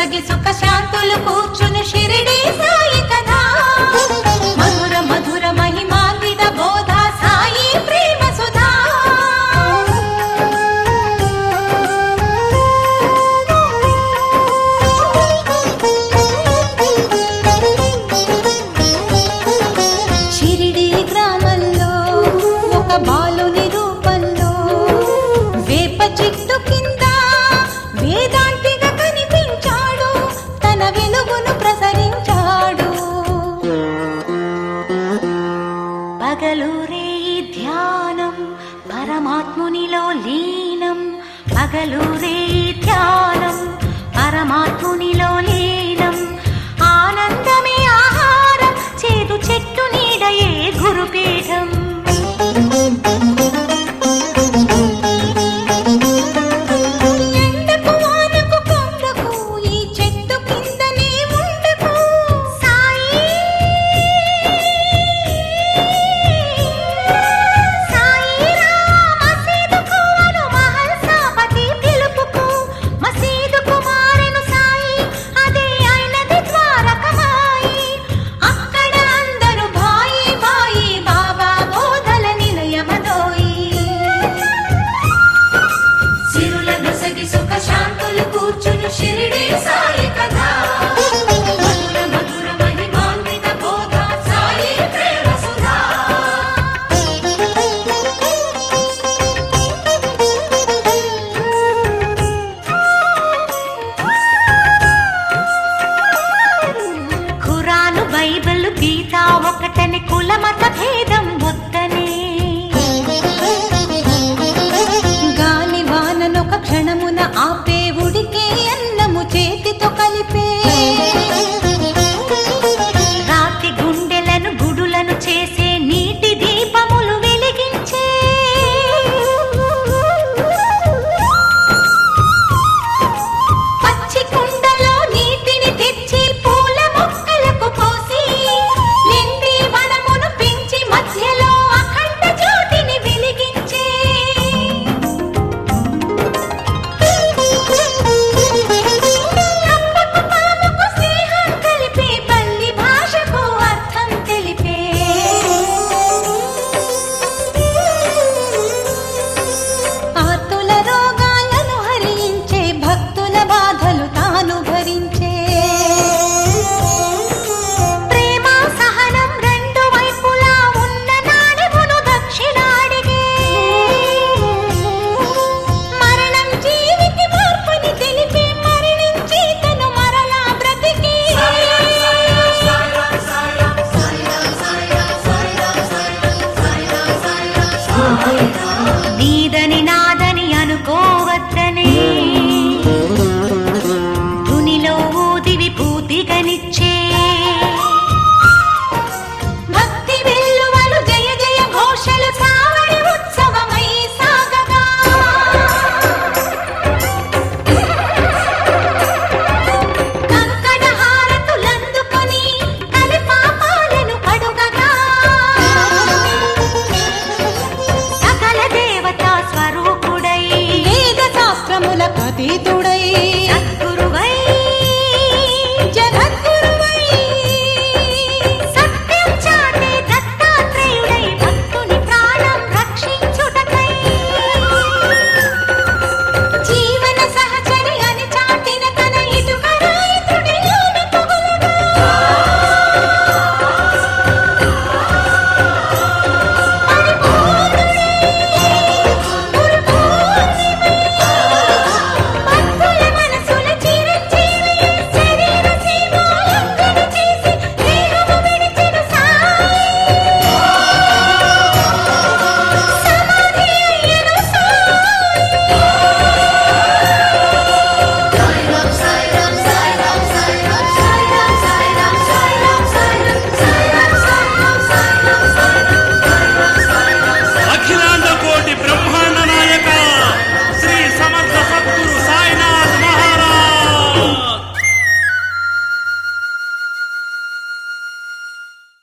తగి సుఖ శాంతులు కూర్చుని షిరిడి సాయి కదా పగలు రే ధ్యానం పరమాత్మునిలో లీనం ఆనందమే ఆహారం చేదు చెట్టు నీడయే గురుపీఠం? ఒకటని కుల మత భేదం. ti